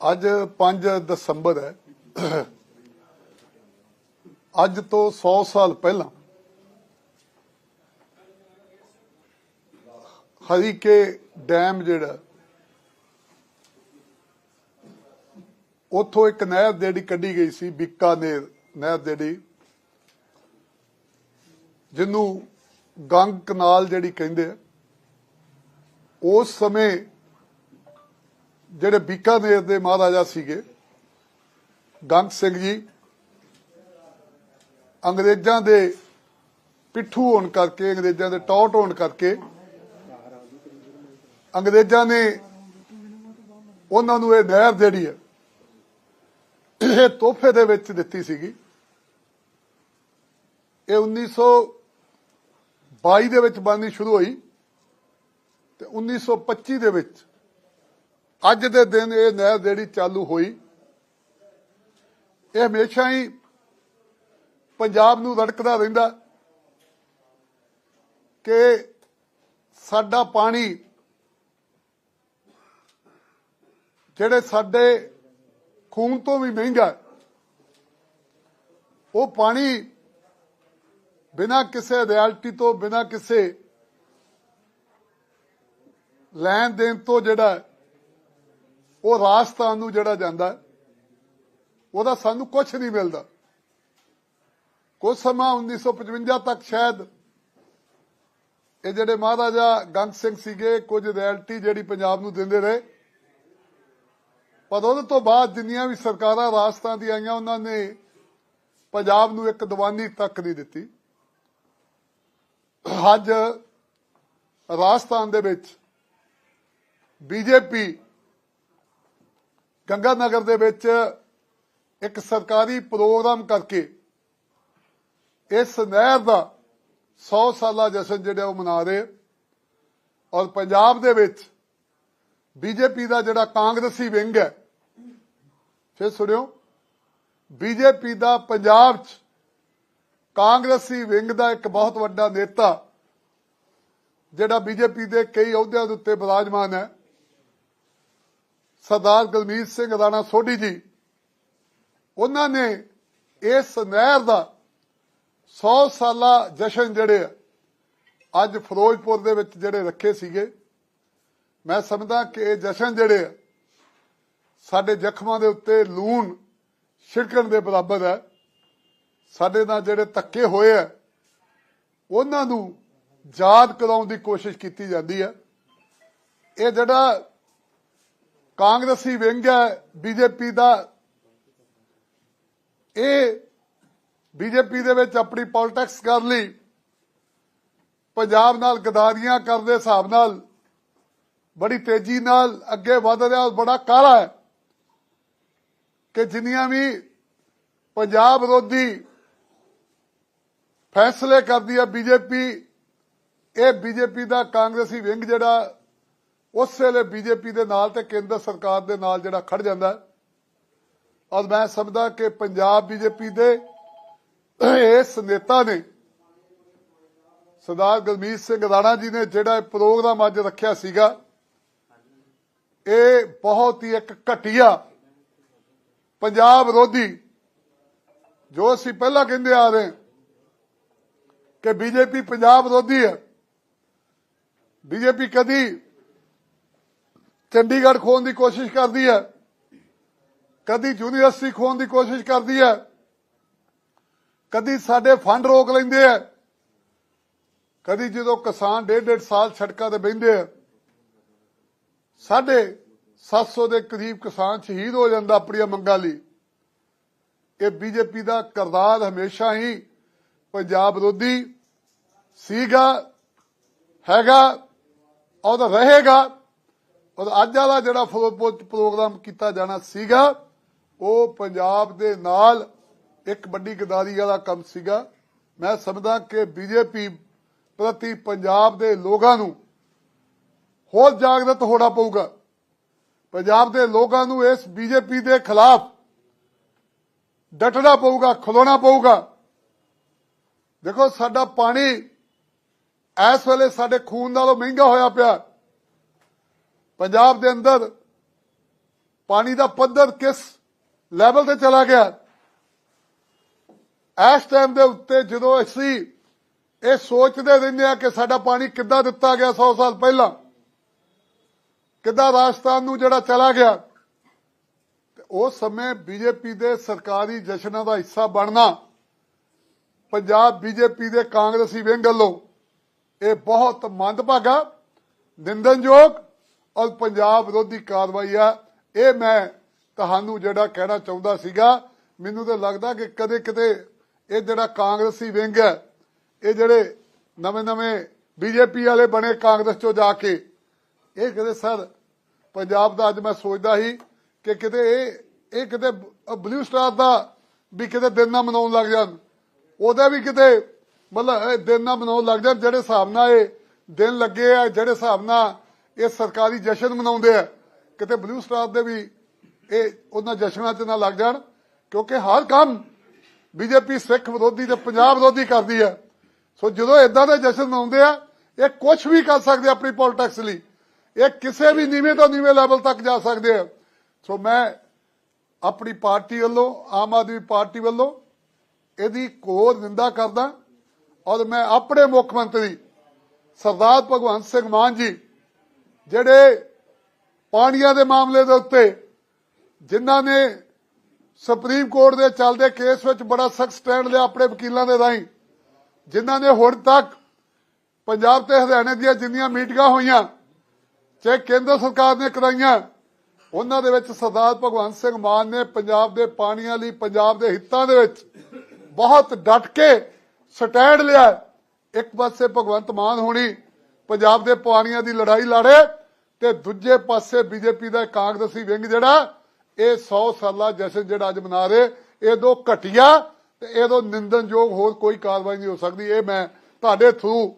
ਅੱਜ 5 ਦਸੰਬਰ ਹੈ। ਅੱਜ ਤੋਂ 100 ਸਾਲ ਪਹਿਲਾਂ ਹਰੀਕੇ ਡੈਮ ਜਿਹੜਾ, ਉੱਥੋਂ ਇੱਕ ਨਹਿਰ ਜਿਹੜੀ ਕੱਢੀ ਗਈ ਸੀ, ਬੀਕਾਨੇਰ ਨਹਿਰ ਜਿਹੜੀ ਜਿਹਨੂੰ ਗੰਗ ਕਨਾਲ ਜਿਹੜੀ ਕਹਿੰਦੇ ਉਸ ਸਮੇਂ ਜਿਹੜੇ ਬੀਕਾਨੇਰ ਦੇ ਮਹਾਰਾਜਾ ਸੀਗੇ, ਗੰਗ ਸਿੰਘ ਜੀ, ਅੰਗਰੇਜ਼ਾਂ ਦੇ ਪਿੱਠੂ ਹੋਣ ਕਰਕੇ, ਅੰਗਰੇਜ਼ਾਂ ਦੇ ਟੌਟ ਹੋਣ ਕਰਕੇ, ਅੰਗਰੇਜ਼ਾਂ ਨੇ ਉਹਨਾਂ ਨੂੰ ਇਹ ਨਹਿਰ ਜਿਹੜੀ ਹੈ, ਇਹ ਤੋਹਫੇ ਦੇ ਵਿੱਚ ਦਿੱਤੀ ਸੀਗੀ। ਇਹ 1922 ਦੇ ਵਿੱਚ ਬਣਨੀ ਸ਼ੁਰੂ ਹੋਈ ਤੇ 1925 ਦੇ ਵਿੱਚ ਅੱਜ ਦੇ ਦਿਨ ਇਹ ਨਹਿਰ ਜਿਹੜੀ ਚਾਲੂ ਹੋਈ, ਇਹ ਹਮੇਸ਼ਾ ਹੀ ਪੰਜਾਬ ਨੂੰ ਰੜਕਦਾ ਰਹਿੰਦਾ ਕਿ ਸਾਡਾ ਪਾਣੀ ਜਿਹੜੇ ਸਾਡੇ ਖੂਨ ਤੋਂ ਵੀ ਮਹਿੰਗਾ ਉਹ ਪਾਣੀ ਬਿਨਾਂ ਕਿਸੇ ਰਿਐਲਿਟੀ ਤੋਂ, ਬਿਨਾਂ ਕਿਸੇ ਲੈਣ ਦੇਣ ਤੋਂ ਜਿਹੜਾ ਉਹ ਰਾਜਸਥਾਨ ਨੂੰ ਜਿਹੜਾ ਜਾਂਦਾ ਉਹਦਾ ਸਾਨੂੰ ਕੁਝ ਨਹੀਂ ਮਿਲਦਾ। ਕੁਝ ਸਮਾਂ 1955 ਤੱਕ ਸ਼ਾਇਦ ਇਹ ਜਿਹੜੇ ਮਹਾਰਾਜਾ ਗੰਗ ਸਿੰਘ ਸੀਗੇ, ਕੁਝ ਰਿਐਲਿਟੀ ਜਿਹੜੀ ਪੰਜਾਬ ਨੂੰ ਦਿੰਦੇ ਰਹੇ। ਪਰ ਉਹਦੇ ਤੋਂ ਬਾਅਦ ਜਿੰਨੀਆਂ ਵੀ ਸਰਕਾਰਾਂ ਰਾਜਸਥਾਨ ਦੀਆਂ ਆਈਆਂ, ਉਹਨਾਂ ਨੇ ਪੰਜਾਬ ਨੂੰ ਇੱਕ ਦੀਵਾਨੀ ਤੱਕ ਨਹੀਂ ਦਿੱਤੀ। ਅੱਜ ਰਾਜਸਥਾਨ ਦੇ ਵਿੱਚ ਬੀਜੇਪੀ ਗੰਗਾ ਨਗਰ ਦੇ ਵਿੱਚ ਇੱਕ ਸਰਕਾਰੀ ਪ੍ਰੋਗਰਾਮ ਕਰਕੇ ਇਸ ਨਹਿਰ ਦਾ 100 ਸਾਲਾ ਜਸ਼ਨ ਜਿਹੜਾ ਉਹ ਮਨਾ ਰਹੇ ਔਰ ਪੰਜਾਬ ਦੇ ਵਿੱਚ ਬੀਜੇਪੀ ਦਾ ਜਿਹੜਾ ਕਾਂਗਰਸੀ ਵਿੰਗ ਹੈ, ਫਿਰ ਸੁਣਿਓ, ਬੀਜੇਪੀ ਦਾ ਪੰਜਾਬ 'ਚ ਕਾਂਗਰਸੀ ਵਿੰਗ ਦਾ ਇੱਕ ਬਹੁਤ ਵੱਡਾ ਨੇਤਾ ਜਿਹੜਾ ਬੀਜੇਪੀ ਦੇ ਕਈ ਅਹੁਦਿਆਂ ਦੇ ਉੱਤੇ ਬਿਰਾਜਮਾਨ ਹੈ ਸਰਦਾਰ ਗੁਰਮੀਤ ਸਿੰਘ ਰਾਣਾ ਸੋਢੀ ਜੀ ਉਹਨਾਂ ਨੇ ਇਸ ਨਹਿਰ ਦਾ 100 ਸਾਲਾ ਜਸ਼ਨ ਜਿਹੜੇ ਅੱਜ ਫਿਰੋਜ਼ਪੁਰ ਦੇ ਵਿੱਚ ਜਿਹੜੇ ਰੱਖੇ ਸੀਗੇ। ਮੈਂ ਸਮਝਦਾ ਕਿ ਇਹ ਜਸ਼ਨ ਜਿਹੜੇ ਆ, ਸਾਡੇ ਜ਼ਖਮਾਂ ਦੇ ਉੱਤੇ ਲੂਣ ਛਿੜਕਣ ਦੇ ਬਰਾਬਰ ਹੈ। ਸਾਡੇ ਨਾਲ ਜਿਹੜੇ ਧੱਕੇ ਹੋਏ ਆ ਉਹਨਾਂ ਨੂੰ ਯਾਦ ਕਰਾਉਣ ਦੀ ਕੋਸ਼ਿਸ਼ ਕੀਤੀ ਜਾਂਦੀ ਹੈ। ਇਹ ਜਿਹੜਾ ਕਾਂਗਰਸੀ ਵਿੰਗ ਹੈ, ਬੀਜੇਪੀ ਦਾ। ਇਹ ਬੀਜੇਪੀ ਦੇ ਵਿੱਚ ਆਪਣੀ ਪੋਲਿਟਿਕਸ ਕਰ ਲਈ ਪੰਜਾਬ ਨਾਲ ਗਦਾਰੀਆਂ ਕਰਦੇ ਹਿਸਾਬ ਨਾਲ ਬੜੀ ਤੇਜ਼ੀ ਨਾਲ ਅੱਗੇ ਵਧ ਰਿਹਾ ਔਰ ਬੜਾ ਕਾਲਾ ਹੈ ਕਿ ਜਿੰਨੀਆਂ ਵੀ ਪੰਜਾਬ ਵਿਰੋਧੀ ਫੈਸਲੇ ਕਰਦੀ ਹੈ ਬੀਜੇਪੀ, ਇਹ ਬੀਜੇਪੀ ਦਾ ਕਾਂਗਰਸੀ ਵਿੰਗ ਜਿਹੜਾ ਉਸ ਵੇਲੇ ਬੀਜੇਪੀ ਦੇ ਨਾਲ ਤੇ ਕੇਂਦਰ ਸਰਕਾਰ ਦੇ ਨਾਲ ਜਿਹੜਾ ਖੜ ਜਾਂਦਾ ਔਰ ਮੈਂ ਸਮਝਦਾ ਕਿ ਪੰਜਾਬ ਬੀਜੇਪੀ ਦੇ ਇਸ ਨੇਤਾ ਨੇ ਸਰਦਾਰ ਗੁਰਮੀਤ ਸਿੰਘ ਰਾਣਾ ਜੀ ਨੇ ਜਿਹੜਾ ਇਹ ਪ੍ਰੋਗਰਾਮ ਅੱਜ ਰੱਖਿਆ ਸੀਗਾ, ਇਹ ਬਹੁਤ ਹੀ ਇੱਕ ਘਟੀਆ ਪੰਜਾਬ ਵਿਰੋਧੀ, ਜੋ ਅਸੀਂ ਪਹਿਲਾਂ ਕਹਿੰਦੇ ਆ ਰਹੇ ਹਾਂ ਕਿ ਬੀਜੇਪੀ ਪੰਜਾਬ ਵਿਰੋਧੀ ਹੈ। ਬੀਜੇਪੀ ਕਦੀ ਚੰਡੀਗੜ੍ਹ ਖੋਣ ਦੀ ਕੋਸ਼ਿਸ਼ ਕਰਦੀ ਹੈ। ਕਦੀ ਯੂਨੀਵਰਸਿਟੀ ਖੋਣ ਦੀ ਕੋਸ਼ਿਸ਼ ਕਰਦੀ ਹੈ। ਕਦੀ ਸਾਡੇ ਫੰਡ ਰੋਕ ਲੈਂਦੇ ਆ ਕਦੀ ਜਦੋਂ ਕਿਸਾਨ ਡੇਢ ਡੇਢ ਸਾਲ ਸੜਕਾਂ ਤੇ ਬਹਿੰਦੇ ਆ ਸਾਡੇ 700 ਦੇ ਕਰੀਬ ਕਿਸਾਨ ਸ਼ਹੀਦ ਹੋ ਜਾਂਦਾ ਆਪਣੀਆਂ ਮੰਗਾਂ ਲਈ। ਇਹ ਬੀਜੇਪੀ ਦਾ ਕਰਦਾਰ ਹਮੇਸ਼ਾ ਹੀ ਪੰਜਾਬ ਵਿਰੋਧੀ ਸੀਗਾ, ਹੈਗਾ ਔਰ ਰਹੇਗਾ। ਔਰ ਅੱਜ ਵਾਲਾ ਜਿਹੜਾ ਫਿਰੋਜ਼ਪੁਰ ਪ੍ਰੋਗਰਾਮ ਕੀਤਾ ਜਾਣਾ ਸੀਗਾ, ਉਹ ਪੰਜਾਬ ਦੇ ਨਾਲ ਇੱਕ ਵੱਡੀ ਗਦਾਰੀ ਵਾਲਾ ਕੰਮ ਸੀਗਾ। ਮੈਂ ਸਮਝਦਾ ਕਿ ਬੀਜੇਪੀ ਪ੍ਰਤੀ ਪੰਜਾਬ ਦੇ ਲੋਕਾਂ ਨੂੰ ਹੋਰ ਜਾਗਰਤ ਹੋਣਾ ਪਊਗਾ। ਪੰਜਾਬ ਦੇ ਲੋਕਾਂ ਨੂੰ ਇਸ ਬੀਜੇਪੀ ਦੇ ਖਿਲਾਫ ਡਟਣਾ ਪਊਗਾ, ਖਲੋਣਾ ਪਊਗਾ। ਦੇਖੋ, ਸਾਡਾ ਪਾਣੀ ਇਸ ਵੇਲੇ ਸਾਡੇ ਖੂਨ ਨਾਲੋਂ ਮਹਿੰਗਾ ਹੋਇਆ ਪਿਆ। ਪੰਜਾਬ ਦੇ ਅੰਦਰ ਪਾਣੀ ਦਾ ਪੱਧਰ ਕਿਸ ਲੈਵਲ ਤੇ ਚਲਾ ਗਿਆ? ਇਸ ਟਾਈਮ ਦੇ ਉੱਤੇ ਜਦੋਂ ਅਸੀਂ ਇਹ ਸੋਚਦੇ ਰਹਿੰਦੇ ਆ ਕਿ ਸਾਡਾ ਪਾਣੀ ਕਿੱਦਾਂ ਦਿੱਤਾ ਗਿਆ 100 ਸਾਲ ਪਹਿਲਾਂ, ਕਿੱਦਾਂ ਰਾਜਸਥਾਨ ਨੂੰ ਜਿਹੜਾ ਚਲਾ ਗਿਆ ਉਸ ਸਮੇਂ ਬੀਜੇਪੀ ਦੇ ਸਰਕਾਰੀ ਜਸ਼ਨਾਂ ਦਾ ਹਿੱਸਾ ਬਣਨਾ, ਪੰਜਾਬ ਬੀਜੇਪੀ ਦੇ ਕਾਂਗਰਸੀ ਵਿੰਗ ਵੱਲੋਂ ਇਹ ਬਹੁਤ ਮੰਦਭਾਗਾ ਨਿੰਦਨਯੋਗ ਔਰ ਪੰਜਾਬ ਵਿਰੋਧੀ ਕਾਰਵਾਈ ਆ। ਇਹ ਮੈਂ ਤੁਹਾਨੂੰ ਜਿਹੜਾ ਕਹਿਣਾ ਚਾਹੁੰਦਾ ਸੀਗਾ, ਮੈਨੂੰ ਤਾਂ ਲੱਗਦਾ ਕਿ ਕਦੇ ਕਿਤੇ ਇਹ ਜਿਹੜਾ ਕਾਂਗਰਸੀ ਵਿੰਗ ਹੈ, ਇਹ ਜਿਹੜੇ ਨਵੇਂ ਨਵੇਂ ਬੀਜੇਪੀ ਵਾਲੇ ਬਣੇ ਕਾਂਗਰਸ ਚੋਂ ਜਾ ਕੇ, ਇਹ ਕਿਤੇ ਸਰ ਪੰਜਾਬ ਦਾ ਅੱਜ ਮੈਂ ਸੋਚਦਾ ਸੀ ਕਿ ਕਿਤੇ ਇਹ ਇਹ ਕਿਤੇ ਬਲੂ ਸਟਾਰ ਦਾ ਵੀ ਕਿਤੇ ਦਿਨ ਨਾ ਮਨਾਉਣ ਲੱਗ ਜਾਣ। ਉਹਦਾ ਵੀ ਕਿਤੇ ਮਤਲਬ ਇਹ ਦਿਨ ਨਾ ਮਨਾਉਣ ਲੱਗ ਜਾਣ, ਜਿਹੜੇ ਹਿਸਾਬ ਨਾਲ ਇਹ ਦਿਨ ਲੱਗੇ ਆ, ਜਿਹੜੇ ਹਿਸਾਬ ਨਾਲ ਇਹ ਸਰਕਾਰੀ ਜਸ਼ਨ ਮਨਾਉਂਦੇ ਆ। ਕਿਤੇ ਬਲੂ ਸਟਾਰ ਦੇ ਵੀ ਇਹ ਉਹਨਾਂ ਜਸ਼ਨਾਂ 'ਚ ਨਾ ਲੱਗ ਜਾਣ, ਕਿਉਂਕਿ ਹਰ ਕੰਮ ਬੀਜੇਪੀ ਸਿੱਖ ਵਿਰੋਧੀ ਤੇ ਪੰਜਾਬ ਵਿਰੋਧੀ ਕਰਦੀ ਹੈ ਸੋ ਜਦੋਂ ਇਦਾਂ ਦੇ ਜਸ਼ਨ ਮਨਾਉਂਦੇ ਆ, ਇਹ ਕੁਝ ਵੀ ਕਰ ਸਕਦੇ ਆਪਣੀ ਪੋਲਿਟਿਕਸ ਲਈ। ਇਹ ਕਿਸੇ ਵੀ ਨੀਵੇਂ ਤੋਂ ਨੀਵੇਂ ਲੈਵਲ ਤੱਕ ਜਾ ਸਕਦੇ ਆ। ਸੋ ਮੈਂ ਆਪਣੀ ਪਾਰਟੀ ਵੱਲੋਂ, ਆਮ ਆਦਮੀ ਪਾਰਟੀ ਵੱਲੋਂ ਇਹਦੀ ਘੋਰ ਨਿੰਦਾ ਕਰਦਾ ਔਰ ਮੈਂ ਆਪਣੇ ਮੁੱਖ ਮੰਤਰੀ ਸਰਦਾਰ ਭਗਵੰਤ ਸਿੰਘ ਮਾਨ ਜੀ ਜਿਹੜੇ ਪਾਣੀਆਂ ਦੇ ਮਾਮਲੇ ਦੇ ਉੱਤੇ ਜਿਨ੍ਹਾਂ ਨੇ ਸੁਪਰੀਮ ਕੋਰਟ ਦੇ ਚੱਲਦੇ ਕੇਸ ਵਿੱਚ ਬੜਾ ਸਖਤ ਸਟੈਂਡ ਲਿਆ ਆਪਣੇ ਵਕੀਲਾਂ ਦੇ ਰਾਹੀਂ, ਜਿਨ੍ਹਾਂ ਨੇ ਹੁਣ ਤੱਕ ਪੰਜਾਬ ਤੇ ਹਰਿਆਣੇ ਦੀਆਂ ਜਿੰਨੀਆਂ ਮੀਟਿੰਗਾਂ ਹੋਈਆਂ, ਚਾਹੇ ਕੇਂਦਰ ਸਰਕਾਰ ਨੇ ਕਰਾਈਆਂ, ਉਹਨਾਂ ਦੇ ਵਿੱਚ ਸਰਦਾਰ ਭਗਵੰਤ ਸਿੰਘ ਮਾਨ ਨੇ ਪੰਜਾਬ ਦੇ ਪਾਣੀਆਂ ਲਈ ਪੰਜਾਬ ਦੇ ਹਿੱਤਾਂ ਦੇ ਵਿੱਚ ਬਹੁਤ ਡਟ ਕੇ ਸਟੈਂਡ ਲਿਆ। ਇੱਕ ਪਾਸੇ ਭਗਵੰਤ ਮਾਨ ਹੋਣੀ ਪੰਜਾਬ ਦੇ ਪਾਣੀਆਂ ਦੀ ਲੜਾਈ ਲੜੇ ਤੇ ਦੂਜੇ ਪਾਸੇ ਬੀਜੇਪੀ ਦਾ ਕਾਂਗਰਸੀ ਵਿੰਗ ਜਿਹੜਾ, ਇਹ 100 ਸਾਲਾ ਜਸ਼ਨ ਜਿਹੜਾ ਅੱਜ ਮਨਾ ਰਹੇ, ਇਹ ਦੋ ਘਟਿਆ ਤੇ ਇਹ ਦੋ ਨਿੰਦਨਯੋਗ ਹੋਰ ਕੋਈ ਕਾਰਵਾਈ ਨਹੀਂ ਹੋ ਸਕਦੀ। ਇਹ ਮੈਂ ਤੁਹਾਡੇ ਥਰੂ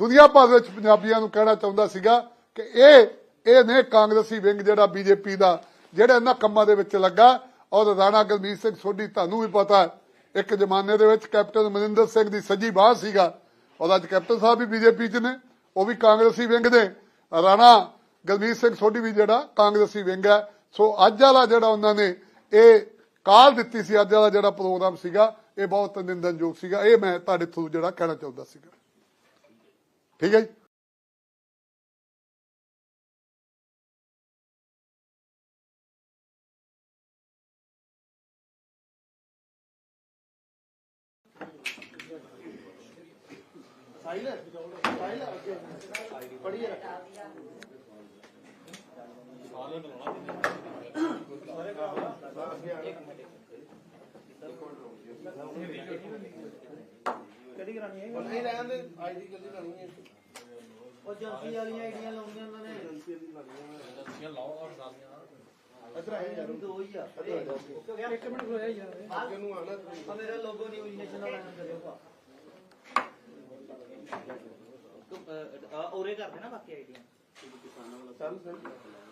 ਦੁਨੀਆ ਭਰ ਵਿੱਚ ਪੰਜਾਬੀਆਂ ਨੂੰ ਕਹਿਣਾ ਚਾਹੁੰਦਾ ਸੀਗਾ ਕਿ ਇਹ ਇਹ ਨੇ ਕਾਂਗਰਸੀ ਵਿੰਗ ਜਿਹੜਾ ਬੀਜੇਪੀ ਦਾ, ਜਿਹੜਾ ਇਹਨਾਂ ਕੰਮਾਂ ਦੇ ਵਿੱਚ ਲੱਗਾ। ਔਰ ਰਾਣਾ ਗੁਰਮੀਤ ਸਿੰਘ ਸੋਢੀ, ਤੁਹਾਨੂੰ ਵੀ ਪਤਾ ਇੱਕ ਜ਼ਮਾਨੇ ਦੇ ਵਿੱਚ ਕੈਪਟਨ ਮਨਿੰਦਰ ਸਿੰਘ ਦੀ ਸੱਜੀ ਬਾਹ ਸੀਗਾ। ਔਰ ਅੱਜ ਕੈਪਟਨ ਸਾਹਿਬ ਵੀ ਬੀਜੇਪੀ 'ਚ ਨੇ, ਉਹ ਵੀ ਕਾਂਗਰਸੀ ਵਿੰਗ ਦੇ। ਰਾਣਾ ਗੁਰਮੀਤ ਸਿੰਘ ਸੋਢੀ ਵੀ ਜਿਹੜਾ ਕਾਂਗਰਸੀ ਵਿੰਗ ਹੈ, ਸੋ ਅੱਜ ਵਾਲਾ ਜਿਹੜਾ ਉਹਨਾਂ ਨੇ ਇਹ ਕਾਲ ਦਿੱਤੀ ਸੀ, ਅੱਜ ਵਾਲਾ ਜਿਹੜਾ ਪ੍ਰੋਗਰਾਮ ਸੀਗਾ, ਇਹ ਬਹੁਤ ਨਿੰਦਨਯੋਗ ਸੀਗਾ। ਇਹ ਮੈਂ ਤੁਹਾਡੇ ਥਰੂ ਜਿਹੜਾ ਕਹਿਣਾ ਚਾਹੁੰਦਾ ਸੀਗਾ। ਠੀਕ ਹੈ ਜੀ? ਕਿਹੜੀ ਕਰਾਣੀ ਹੈ ਨਹੀਂ ਰਹਿਣ ਦੇ ਅੱਜ ਦੀ ਗੱਲ ਨਹੀਂ ਹੈ ਉਹ ਏਜੰਸੀ ਵਾਲੀਆਂ ਆਈਡੀਆਂ ਲਾਉਂਦੀਆਂ ਉਹਨਾਂ ਨੇ ਇਧਰ ਆਏ ਯਾਰ ਦੋ ਹੀ ਆ ਇੱਕ ਮਿੰਟ ਹੋਇਆ ਯਾਰ ਅੱਗੇ ਨੂੰ ਆਣਾ ਆ ਮੇਰਾ ਲੋਗੋ ਨਿਊਜ਼ ਨੈਸ਼ਨ ਵਾਲਾ ਕਰਿਓ ਪਾ ਉਰੇ ਕਰ ਦੇਣਾ ਬਾਕੀ ਆਈਡੀਆਂ। ਚੱਲ ਚੱਲ ਪਹਿਲਾਂ ਤੇਰੀ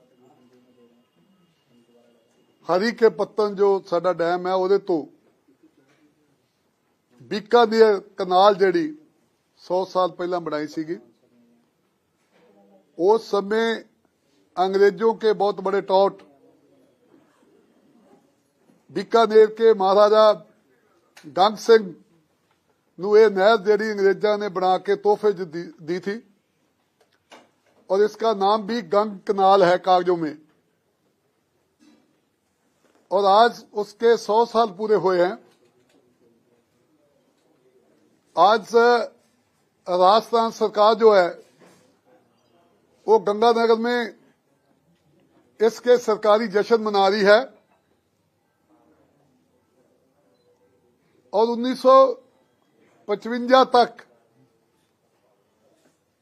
ਹਰੀ ਕੇ ਪੱਤਨ ਜੋ ਸਾਡਾ ਡੈਮ ਹੈ ਉਹਦੇ ਤੋਂ ਬੀਕਾਨੇਰ ਕਨਾਲ ਜਿਹੜੀ 100 ਸਾਲ ਪਹਿਲਾਂ ਬਣਾਈ ਸੀਗੀ ਉਸ ਸਮੇਂ अंग्रेजों के बहुत बड़े टॉट बीकानेर के महाराजा गंग ਸਿੰਘ ਨੂੰ ਇਹ ਨਹਿਰ ਜਿਹੜੀ ਅੰਗਰੇਜ਼ਾਂ ਨੇ ਬਣਾ ਕੇ ਤੋਹਫੇ 'ਚ दी दी थी और इसका नाम भी गंग कनाल है कागजों में और आज उसके 100 साल पूरे हुए हैं आज राजस्थान सरकार जो है वो गंगानगर में इसके सरकारी जश्न मना रही है और 1955 तक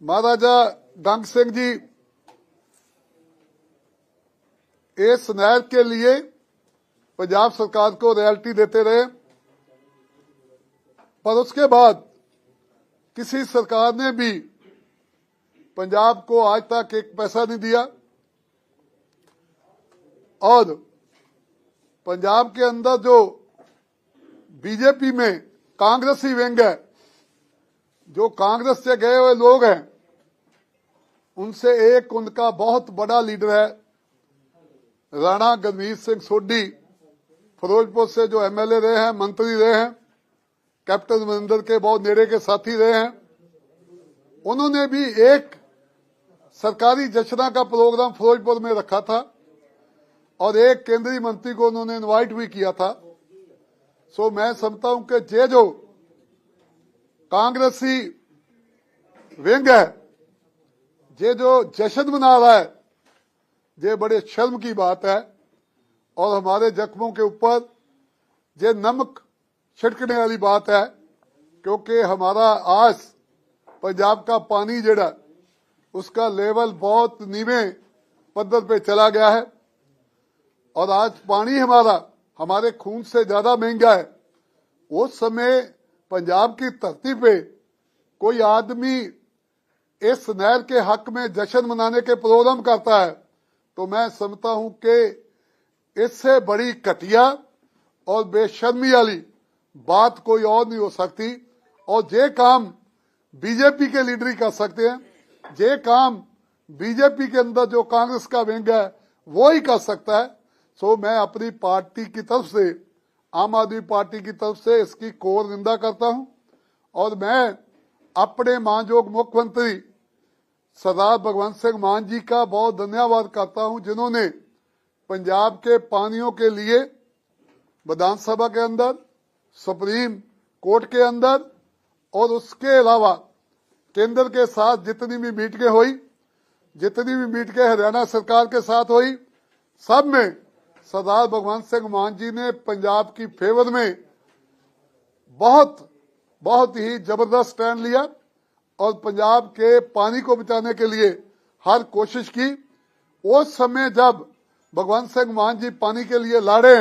महाराजा गंग सिंह जी इस नहर के लिए पंजाब सरकार को रॉयल्टी देते रहे, पर उसके बाद किसी सरकार ने भी पंजाब को आज तक एक पैसा नहीं दिया। और पंजाब के अंदर जो बीजेपी में कांग्रेसी विंग है, जो कांग्रेस से गए हुए लोग हैं, उनसे एक उनका बहुत बड़ा लीडर है, राणा गंभीर सिंह सोडी फिरोजपुर से जो एमएलए रहे हैं, मंत्री रहे हैं, कैप्टन अमरिंदर के, बहुत नेड़े के साथी रहे हैं, उन्होंने भी एक सरकारी जश्ना का प्रोग्राम फिरोजपुर में रखा था और एक केंद्रीय मंत्री को उन्होंने इनवाइट भी किया था। सो मैं समझता हूँ कि ये जो कांग्रेसी विंग है ये जो जश्न मना रहा है ये बड़े शर्म की बात है और हमारे जख्मों के ऊपर ये नमक छिड़कने वाली बात है, क्योंकि हमारा आज पंजाब का पानी जड़ा, उसका लेवल बहुत नीवे पद्धर पे चला गया है। और आज पानी हमारा, हमारे खून से ज़्यादा महँगा है। उस समय पंजाब की धरती पे कोई आदमी इस नहर के हक में जश्न मनाने के प्रोग्राम करता है तो मैं समझता हूँ कि इससे बड़ी कटिया और बेशर्मी वाली बात कोई और नहीं हो सकती। और जे काम बीजेपी के लीडर ही कर सकते हैं, जे काम बीजेपी के अंदर जो कांग्रेस का विंग है वो ही कर सकता है। सो मैं अपनी पार्टी की तरफ़ से, आम आदमी पार्टी की तरफ़ से इसकी कोर निंदा करता हूँ। और मैं अपने मानयोग मुख्यमंत्री सरदार भगवंत सिंह मान जी का बहुत धन्यवाद करता हूँ, जिन्होंने पंजाब के पानियों के लिए विधानसभा के अंदर, सुप्रीम कोर्ट के अंदर, और उसके अलावा केंद्र के साथ जितनी भी मीटिंगें हुई, जितनी भी मीटिंगें हरियाणा सरकार के साथ हुई, सब में सरदार भगवंत सिंह मान जी ने पंजाब की फेवर में बहुत बहुत ही ज़बरदस्त स्टैंड लिया, और पंजाब के पानी को बचाने के लिए हर कोशिश की। उस समय जब भगवंत सिंह मान जी पानी के लिए लड़े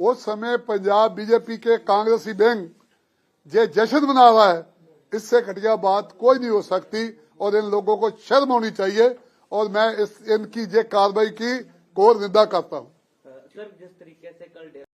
उस समय पंजाब बीजेपी के कांग्रेसी बैंक ये जश्न मना रहा है इससे घटिया बात कोई नहीं हो सकती और इन लोगों को शर्म होनी चाहिए और मैं इस इनकी ये कार्रवाई की घोर निंदा करता हूं